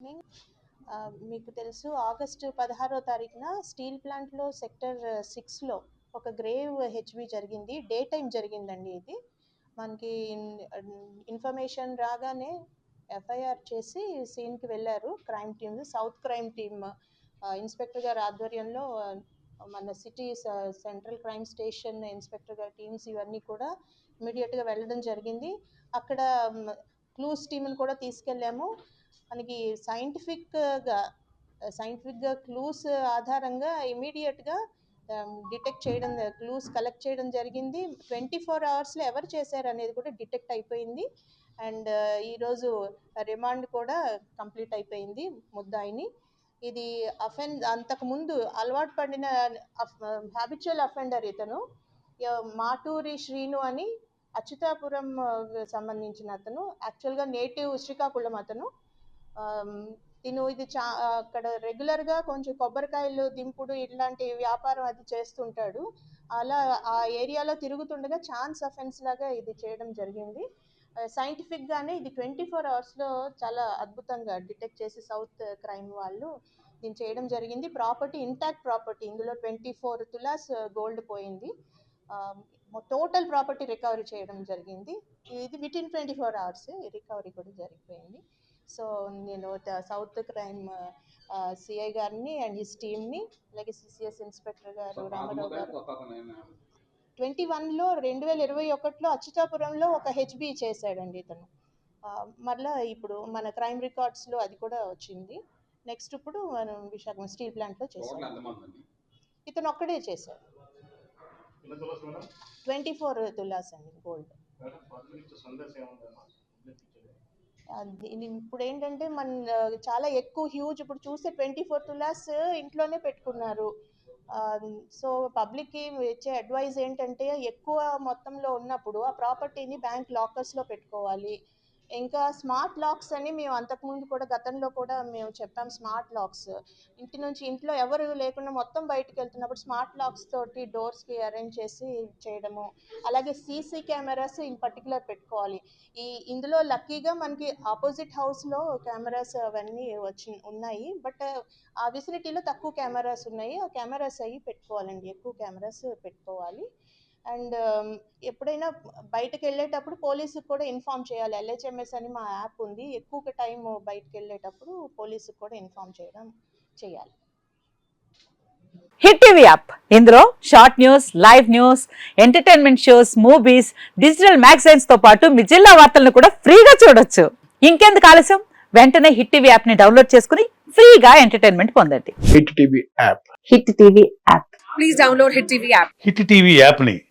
Uh, మీకు తెలుసు August పదహారో తారీఖున స్టీల్ ప్లాంట్లో సెక్టర్ uh, సిక్స్లో ఒక గ్రేవ్ హెచ్బి జరిగింది. డే టైం జరిగిందండి ఇది. మనకి ఇన్ఫర్మేషన్ రాగానే ఎఫ్ఐఆర్ చేసి సీన్కి వెళ్ళారు crime team south crime team. Uh, inspector గారి ఆధ్వర్యంలో మన city central crime station inspector గారి టీమ్స్ ఇవన్నీ కూడా ఇమీడియట్గా వెళ్ళడం జరిగింది. అక్కడ um, క్లూస్ టీమ్ని కూడా తీసుకెళ్ళాము. మనకి సైంటిఫిక్గా సైంటిఫిక్గా క్లూస్ ఆధారంగా ఇమీడియట్గా డిటెక్ట్ um, చేయడం క్లూస్ కలెక్ట్ చేయడం జరిగింది. ట్వంటీ ఫోర్ అవర్స్లో ఎవరు చేశారు అనేది కూడా డిటెక్ట్ అయిపోయింది. అండ్ ఈరోజు రిమాండ్ కూడా కంప్లీట్ అయిపోయింది ముద్దాయిని. ఇది అఫెన్ అంతకుముందు అలవాటు పడిన హ్యాబిచువల్ అఫెండర్ ఇతను. మాటూరి శ్రీను అని అచ్యుతాపురం uh, సంబంధించిన అతను. యాక్చువల్గా నేటివ్ శ్రీకాకుళం అతను. తిను ఇది చా అక్కడ రెగ్యులర్గా కొంచెం కొబ్బరికాయలు దింపుడు ఇలాంటి వ్యాపారం అది చేస్తుంటాడు. అలా ఆ ఏరియాలో తిరుగుతుండగా ఛాన్స్ అఫెన్స్ లాగా ఇది చేయడం జరిగింది. సైంటిఫిక్గానే ఇది ట్వంటీ ఫోర్ అవర్స్లో చాలా అద్భుతంగా డిటెక్ట్ చేసి సౌత్ క్రైమ్ వాళ్ళు దీన్ని చేయడం జరిగింది. ప్రాపర్టీ ఇంటాక్ట్ ప్రాపర్టీ ఇందులో ట్వంటీ ఫోర్ తులాస్ గోల్డ్ పోయింది. టోటల్ ప్రాపర్టీ రికవరీ చేయడం జరిగింది. ఇది with in twenty four hours recovery కూడా జరిగిపోయింది. సో నేను సౌత్ క్రైమ్ సిఐ గారిని అండ్ హిస్ టీమ్ని అలాగే సిసిఎస్ ఇన్స్పెక్టర్ గారు రామారావు గారు ట్వంటీ వన్లో రెండు వేల ఇరవై ఒకటిలో అచ్యుతాపురంలో ఒక హెచ్బి చేశాడండి ఇతను. మరలా ఇప్పుడు మన క్రైమ్ రికార్డ్స్లో అది కూడా వచ్చింది. నెక్స్ట్ ఇప్పుడు మనం విశాఖ స్టీల్ ప్లాంట్లో చేశాడు. ఇతను ఒక్కడే చేశాడు. ట్వంటీ ఫోర్ తులాస్ అండి గోల్డ్. మేడం ఇప్పుడు ఏంటంటే మన చాలా ఎక్కువ హ్యూజ్ ఇప్పుడు చూస్తే ట్వంటీ ఫోర్ తులాస్ ఇంట్లోనే పెట్టుకున్నారు. సో పబ్లిక్కి ఇచ్చే అడ్వైజ్ ఏంటంటే ఎక్కువ మొత్తంలో ఉన్నప్పుడు ఆ ప్రాపర్టీని బ్యాంక్ లాకర్స్లో పెట్టుకోవాలి. ఇంకా స్మార్ట్ లాక్స్ అని మేము అంతకుముందు కూడా గతంలో కూడా మేము చెప్పాం స్మార్ట్ లాక్స్. ఇంటి నుంచి ఇంట్లో ఎవరు లేకుండా మొత్తం బయటికి వెళ్తున్నప్పుడు స్మార్ట్ లాక్స్ తోటి డోర్స్కి అరేంజ్ చేసి చేయడము అలాగే సీసీ కెమెరాస్ ఇన్ పర్టికులర్ పెట్టుకోవాలి. ఈ ఇందులో లక్కీగా మనకి ఆపోజిట్ హౌస్లో కెమెరాస్ అవన్నీ వచ్చి ఉన్నాయి. బట్ ఆ విసినిటీలో తక్కువ కెమెరాస్ ఉన్నాయి. ఆ కెమెరాస్ అవి పెట్టుకోవాలండి. ఎక్కువ కెమెరాస్ పెట్టుకోవాలి. అండ్ ఎప్పుడైనా బయటకు వెళ్ళేటప్పుడు పోలీసుకి కూడా ఇన్ఫామ్ చేయాలి. ఎల్హెచ్ఎంఎస్ అని మా యాప్ ఉంది. ఎక్కువ టైం బయటకు వెళ్ళేటప్పుడు పోలీసుకి కూడా ఇన్ఫామ్ చేయడం చేయాలి. Hit TV app. ఇందులో short news live news entertainment shows movies digital మ్యాగజైన్స్తో పాటు మీ జిల్లా వార్తలను కూడా ఫ్రీగా చూడొచ్చు. ఇంకెందుకు ఆలస్యం? వెంటనే హిట్ టీవీ యాప్ని డౌన్లోడ్ చేసుకుని ఫ్రీగా ఎంటర్టైన్మెంట్ పొందండి. Hit TV app. Hit TV app. Please download Hit TV app. Hit TV యాప్ని